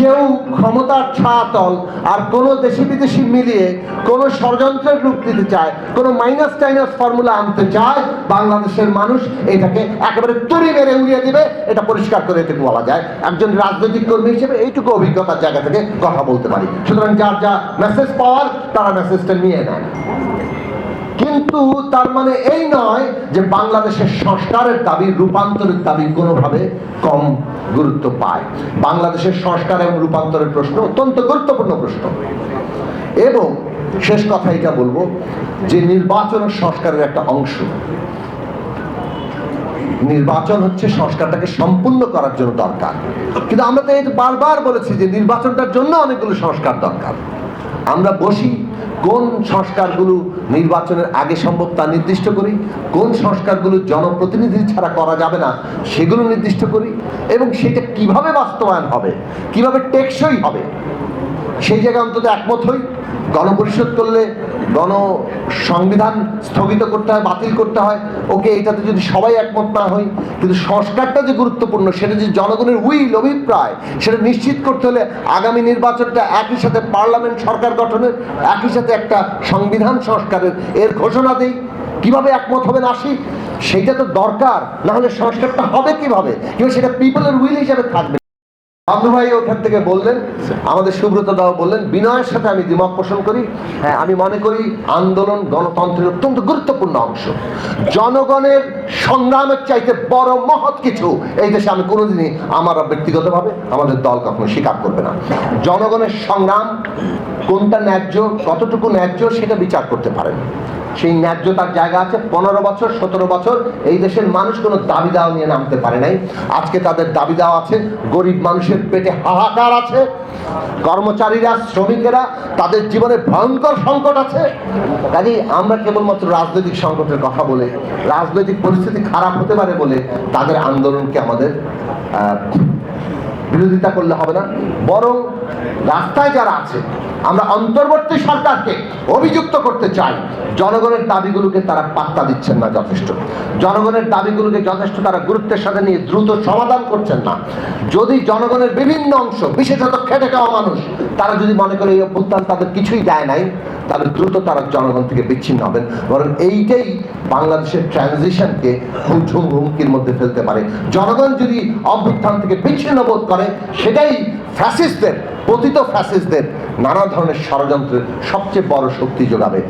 কেউ ক্ষমতার ছায়াতল আর কোনো দেশি বিদেশি মিলিয়ে কোনো ষড়যন্ত্রের রূপ দিতে চায়, কোনো মাইনাস টাইনাস ফর্মুলা আনতে চায়, বাংলাদেশের মানুষ এটাকে একেবারে তুড়ি মেরে উড়িয়ে দিবে, এটা পরিষ্কার করে এটুকু বলা যায়। একজন রাজনৈতিক কর্মী হিসেবে এইটুকু অভিজ্ঞতার জায়গা থেকে কথা বলতে পারি। সুতরাং যার যা মেসেজ পাওয়ার, তারা মেসেজটা নিয়ে নেয়। কিন্তু তার মানে এই নয় যে বাংলাদেশের সংস্কারের দাবি, রূপান্তরের দাবি কোনোভাবে কম গুরুত্ব পায়। বাংলাদেশের সংস্কার এবং রূপান্তরের প্রশ্ন অত্যন্ত গুরুত্বপূর্ণ প্রশ্ন। এবং শেষ কথা এটা বলব যে নির্বাচন সংস্কারের একটা অংশ। নির্বাচন হচ্ছে সংস্কারটাকে সম্পূর্ণ করার জন্য দরকার। কিন্তু আমরা তো এই বারবার বলেছি যে নির্বাচনটার জন্য অনেকগুলো সংস্কার দরকার। আমরা বসি কোন সংস্কারগুলো নির্বাচনের আগে সম্ভব তা নির্দিষ্ট করি, কোন সংস্কারগুলো জনপ্রতিনিধি ছাড়া করা যাবে না সেগুলো নির্দিষ্ট করি এবং সেটা কীভাবে বাস্তবায়ন হবে, কীভাবে টেকসই হবে সেই জায়গায় অন্তত একমত হই। গণপরিষদ করলে গণ সংবিধান স্থগিত করতে হয়, বাতিল করতে হয়। ওকে এটাতে যদি সবাই একমত না হই, কিন্তু সংস্কারটা যে গুরুত্বপূর্ণ, সেটা যে জনগণের উইল, অভিপ্রায়, সেটা নিশ্চিত করতে হলে আগামী নির্বাচনটা একই সাথে পার্লামেন্ট সরকার গঠনের, একই সাথে একটা সংবিধান সংস্কারের। এর ঘোষণা দেই। কীভাবে একমত হবেন আসি সেইটা তো দরকার। না হলে সংস্কারটা হবে কীভাবে? কিন্তু সেটা পিপলের উইল হিসাবে থাকবে? বান্ধু ভাই ওখান থেকে বললেন, আমাদের সুব্রত দাও বললেন, বিনয়ের সাথে আমি দ্বিমত পোষণ করি। হ্যাঁ আমি মনে করি আন্দোলন গণতন্ত্রের অত্যন্ত গুরুত্বপূর্ণ অংশ। জনগণের সংগ্রামের চাইতে বড় মহৎ কিছু এই দেশে আমি কোনোদিনই আমার ব্যক্তিগতভাবে আমাদের দল কখনো স্বীকার করবে না। জনগণের সংগ্রাম কোনটা ন্যায্য, কতটুকু ন্যায্য সেটা বিচার করতে পারেন। সেই ন্যায্যতার জায়গা আছে। পনেরো বছর, সতেরো বছর এই দেশের মানুষ কোনো দাবি দাওয়া নিয়ে নামতে পারে নাই। আজকে তাদের দাবি দেওয়া আছে, গরিব মানুষের পেটে হাহাকার আছে, কর্মচারীরা, শ্রমিকেরা, তাদের জীবনে ভয়ঙ্কর সংকট আছে। কাজেই আমরা কেবলমাত্র রাজনৈতিক সংকটের কথা বলে, রাজনৈতিক পরিস্থিতি খারাপ হতে পারে বলে তাদের আন্দোলনকে আমাদের বিরোধিতা করলে হবে না। বরং রাস্তায় যারা আছে, আমরা অন্তর্বর্তী সরকারকে অভিযুক্ত করতে চাই। জনগণের দাবিগুলোকে তারা পাত্তা দিচ্ছেন না যথেষ্ট। জনগণের দাবিগুলোকে যথেষ্ট তারা গুরুত্বের সাথে নিয়ে দ্রুত সমাধান করছেন না। যদি জনগণের বিভিন্ন অংশ, বিশেষত খেটে খাওয়া মানুষ, তারা যদি মনে করে এই অভ্যুত্থান তাদের কিছুই দেয় নাই, তাহলে দ্রুত তারা জনগণ থেকে বিচ্ছিন্ন হবেন। বরং এইটাই বাংলাদেশের ট্রানজিশনকে হুমঝুম হুমকির মধ্যে ফেলতে পারে। জনগণ যদি অভ্যুত্থান থেকে বিচ্ছিন্ন বোধ করে, সেটাই ফ্যাসিস্টদের পতিত ফ্যাসিসদের নানা ধরনের ষড়যন্ত্রের সবচেয়ে বড় শক্তি যোগাবে।